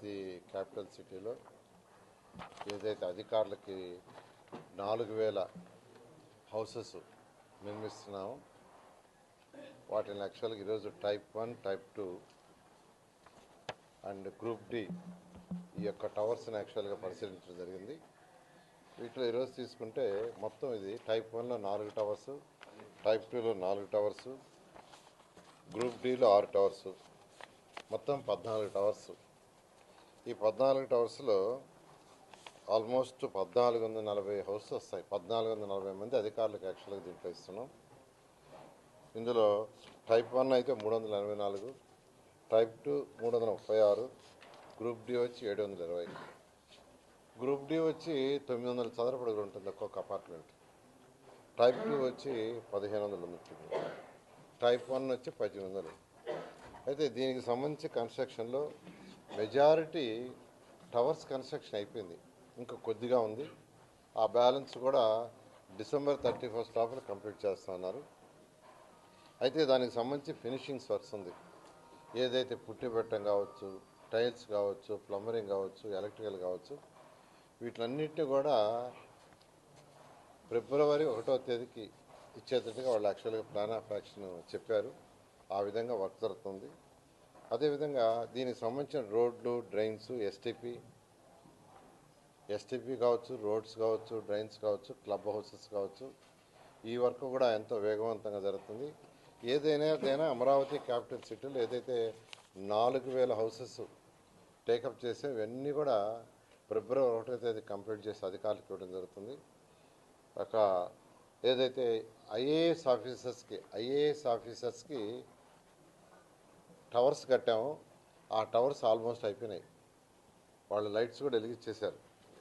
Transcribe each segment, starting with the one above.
Amaravati capital సిటీలో ఏదైతే అధికారులకి నాలుగు వేల హౌసెస్ నిర్మిస్తున్నాము వాటిని యాక్చువల్గా ఈరోజు type one type two and group D ఈ యొక్క టవర్స్ని యాక్చువల్గా పరిశీలించడం జరిగింది. వీటిలో ఈరోజు తీసుకుంటే మొత్తం ఇది టైప్ వన్లో నాలుగు టవర్స్ టైప్ టూలో నాలుగు టవర్స్ గ్రూప్ డిలో ఆరు టవర్స్ మొత్తం పద్నాలుగు టవర్స్ ఈ పద్నాలుగు టవర్స్లో ఆల్మోస్ట్ పద్నాలుగు వందల నలభై హౌస్ వస్తాయి. పద్నాలుగు వందల నలభై మంది అధికారులకు యాక్చువల్గా దీంట్లో ఇస్తున్నాం. ఇందులో టైప్ వన్ అయితే మూడు వందల ఎనభై నాలుగు టైప్ టూ మూడు వందల ముప్పై ఆరు గ్రూప్ డి వచ్చి ఏడు వందల ఇరవై గ్రూప్ డి వచ్చి తొమ్మిది వందల చదరపడుగులు ఉంటుంది ఒక్కొక్క అపార్ట్మెంట్ టైప్ టూ వచ్చి పదిహేను వందలు ఉంటుంది టైప్ వన్ వచ్చి పద్దెనిమిది వందలు అయితే దీనికి సంబంధించి కన్స్ట్రక్షన్లో మెజారిటీ టవర్స్ కన్స్ట్రక్షన్ అయిపోయింది. ఇంకా కొద్దిగా ఉంది. ఆ బ్యాలెన్స్ కూడా డిసెంబర్ థర్టీ ఫస్ట్ లోపల కంప్లీట్ చేస్తున్నారు అయితే దానికి సంబంధించి ఫినిషింగ్స్ వర్క్స్ ఉంది. ఏదైతే పుట్టి పెట్టడం కావచ్చు టైల్స్ కావచ్చు ప్లంబరింగ్ కావచ్చు ఎలక్ట్రికల్ కావచ్చు వీటిలన్నింటినీ కూడా ఫిబ్రవరి ఒకటో తేదీకి ఇచ్చేటట్టుగా వాళ్ళు యాక్చువల్గా ప్లాన్ ఆఫ్ యాక్షన్ చెప్పారు. ఆ విధంగా వర్క్ జరుగుతుంది. అదేవిధంగా దీనికి సంబంధించిన రోడ్లు డ్రైన్స్ ఎస్టీపీ ఎస్టీపీ కావచ్చు రోడ్స్ కావచ్చు డ్రైన్స్ కావచ్చు క్లబ్ హౌసెస్ కావచ్చు ఈ వర్క్ కూడా ఎంతో వేగవంతంగా జరుగుతుంది. ఏదైనా అమరావతి క్యాపిటల్ సిటీలో ఏదైతే నాలుగు వేల హౌసెస్ టేకప్ చేసేవన్నీ కూడా ఫిబ్రవరి ఒకటో తేదీ కంప్లీట్ చేసి అధికారులకు ఇవ్వడం జరుగుతుంది. ఒక ఏదైతే ఐఏఎస్ ఆఫీసర్స్కి ఐఏఎస్ ఆఫీసర్స్కి టవర్స్ కట్టామో. ఆ టవర్స్ ఆల్మోస్ట్ అయిపోయినాయి. వాళ్ళు లైట్స్ కూడా వెలిగించేశారు.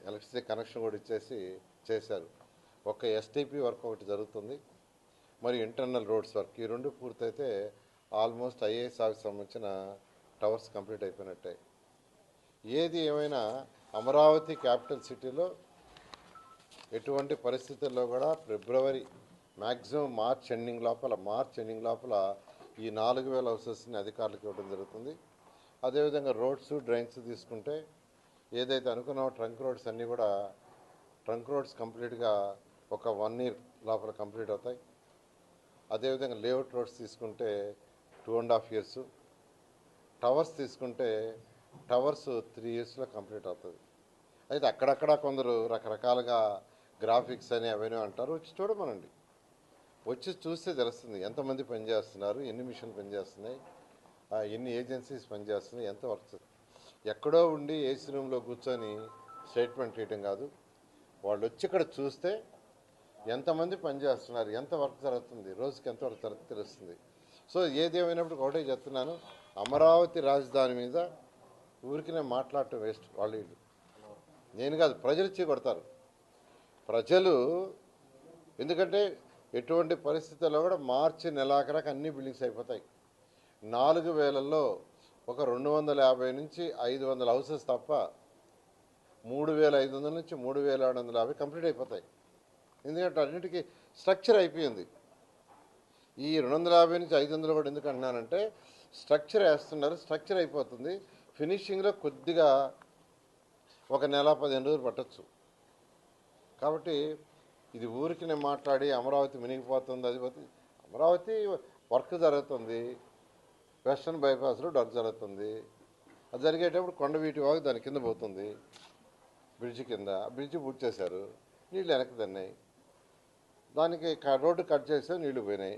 ఎలక్ట్రిసిటీ కనెక్షన్ కూడా ఇచ్చేసి చేశారు. ఒక ఎస్టీపీ వర్క్ ఒకటి జరుగుతుంది. మరి ఇంటర్నల్ రోడ్స్ వర్క్. ఈ రెండు పూర్తయితే ఆల్మోస్ట్ ఐఏఎస్ ఆఫీస్ సంబంధించిన టవర్స్ కంప్లీట్ అయిపోయినట్టే. ఏది ఏమైనా అమరావతి క్యాపిటల్ సిటీలో ఎటువంటి పరిస్థితుల్లో కూడా ఫిబ్రవరి మ్యాక్సిమం మార్చ్ ఎండింగ్ లోపల మార్చ్ ఎండింగ్ లోపల ఈ నాలుగు వేల హౌసెస్ని అధికారులకు ఇవ్వడం జరుగుతుంది. అదేవిధంగా రోడ్స్ డ్రైన్స్ తీసుకుంటే ఏదైతే అనుకున్నామో ట్రంక్ రోడ్స్ అన్నీ కూడా ట్రంక్ రోడ్స్ కంప్లీట్గా ఒక వన్ ఇయర్ లోపల కంప్లీట్ అవుతాయి. అదేవిధంగా లేఅవుట్ రోడ్స్ తీసుకుంటే two and half years. Towers తీసుకుంటే టవర్స్ త్రీ ఇయర్స్లో కంప్లీట్ అవుతుంది. అయితే అక్కడక్కడ కొందరు రకరకాలుగా గ్రాఫిక్స్ అని అవన్నీ అంటారు. వచ్చి చూడమనండి. వచ్చి చూస్తే తెలుస్తుంది ఎంతమంది పనిచేస్తున్నారు ఎన్ని మిషన్లు పనిచేస్తున్నాయి ఎన్ని ఏజెన్సీస్ పనిచేస్తున్నాయి ఎంత వర్క్ ఎక్కడో ఉండి ఏసీ రూమ్లో కూర్చొని స్టేట్మెంట్ చేయడం కాదు. వాళ్ళు వచ్చి ఇక్కడ చూస్తే ఎంతమంది పనిచేస్తున్నారు ఎంత వర్క్ జరుగుతుంది రోజుకి ఎంత వర్క్ జరుగుతుంది తెలుస్తుంది. సో ఏదేమైనప్పుడు ఒకటే చెప్తున్నాను అమరావతి రాజధాని మీద ఊరికినే మాట్లాడటం వేస్ట్ వాళ్ళు నేను కాదు ప్రజలు ఇచ్చి కొడతారు ప్రజలు ఎందుకంటే ఎటువంటి పరిస్థితుల్లో కూడా మార్చి నెలాఖరకు అన్ని బిల్డింగ్స్ అయిపోతాయి. నాలుగు వేలల్లో ఒక రెండు వందల యాభై నుంచి ఐదు వందల హౌసెస్ తప్ప మూడు వేల ఐదు వందల నుంచి మూడు వేల ఏడు వందల యాభై కంప్లీట్ అయిపోతాయి. ఎందుకంటే అన్నిటికీ స్ట్రక్చర్ అయిపోయింది. ఈ రెండు వందల యాభై నుంచి ఐదు వందలు కూడా ఎందుకు అంటున్నానంటే స్ట్రక్చర్ వేస్తున్నారు స్ట్రక్చర్ అయిపోతుంది. ఫినిషింగ్లో కొద్దిగా ఒక నెల పదిహేను రోజులు పట్టచ్చు. కాబట్టి ఇది ఊరికి నేను మాట్లాడి అమరావతి మునిగిపోతుంది అది అమరావతి వర్క్ జరుగుతుంది. వెస్టర్న్ బైపాస్లో వర్క్ జరుగుతుంది. అది జరిగేటప్పుడు కొండవీటి వాగు దాని కింద పోతుంది. బ్రిడ్జ్ కింద. బ్రిడ్జ్ పూర్తి చేశారు. నీళ్ళు వెనక్కి తన్నాయి. దానికి రోడ్డు కట్ చేస్తే నీళ్ళు పోయినాయి.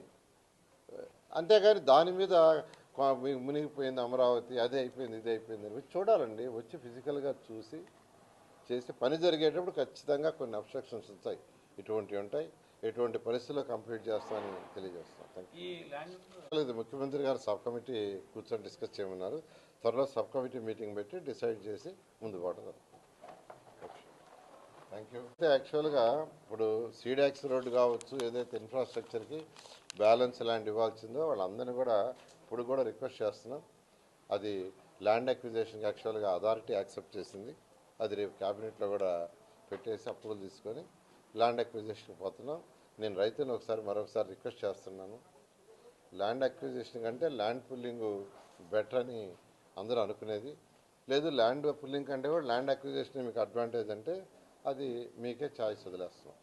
అంతేగాని దాని మీద మునిగిపోయింది అమరావతి అది అయిపోయింది ఇది అయిపోయింది అని వచ్చి చూడాలండి. వచ్చి ఫిజికల్గా చూసి చేసి పని జరిగేటప్పుడు ఖచ్చితంగా కొన్ని అబ్స్ట్రక్షన్స్ ఉంటాయి ఇటువంటివి ఉంటాయి. ఎటువంటి పరిస్థితుల్లో కంప్లీట్ చేస్తామని తెలియజేస్తాం ముఖ్యమంత్రి గారు సబ్ కమిటీ కూర్చొని డిస్కస్ చేయమన్నారు. త్వరలో సబ్ కమిటీ మీటింగ్ పెట్టి డిసైడ్ చేసి ముందు పోవడం థ్యాంక్ యూ అయితే యాక్చువల్గా ఇప్పుడు సీడాక్స్ రోడ్డు కావచ్చు ఏదైతే ఇన్ఫ్రాస్ట్రక్చర్కి బ్యాలెన్స్ ల్యాండ్ ఇవ్వాల్సిందో వాళ్ళందరినీ కూడా ఇప్పుడు కూడా రిక్వెస్ట్ చేస్తున్నాం. అది ల్యాండ్ అక్విజేషన్కి యాక్చువల్గా అథారిటీ యాక్సెప్ట్ చేసింది. అది రేపు క్యాబినెట్లో కూడా పెట్టేసి అప్రూవల్ తీసుకొని ల్యాండ్ అక్విజిషన్కి పోతున్నాం. నేను రైతును ఒకసారి మరొకసారి రిక్వెస్ట్ చేస్తున్నాను. ల్యాండ్ అక్విజిషన్ కంటే ల్యాండ్ పుల్లింగ్ బెటర్ అని అందరూ అనుకునేది. లేదు ల్యాండ్ పుల్లింగ్ కంటే కూడా ల్యాండ్ అక్విజిషన్ మీకు అడ్వాంటేజ్ అంటే అది మీకే ఛాయిస్ వదిలేస్తాం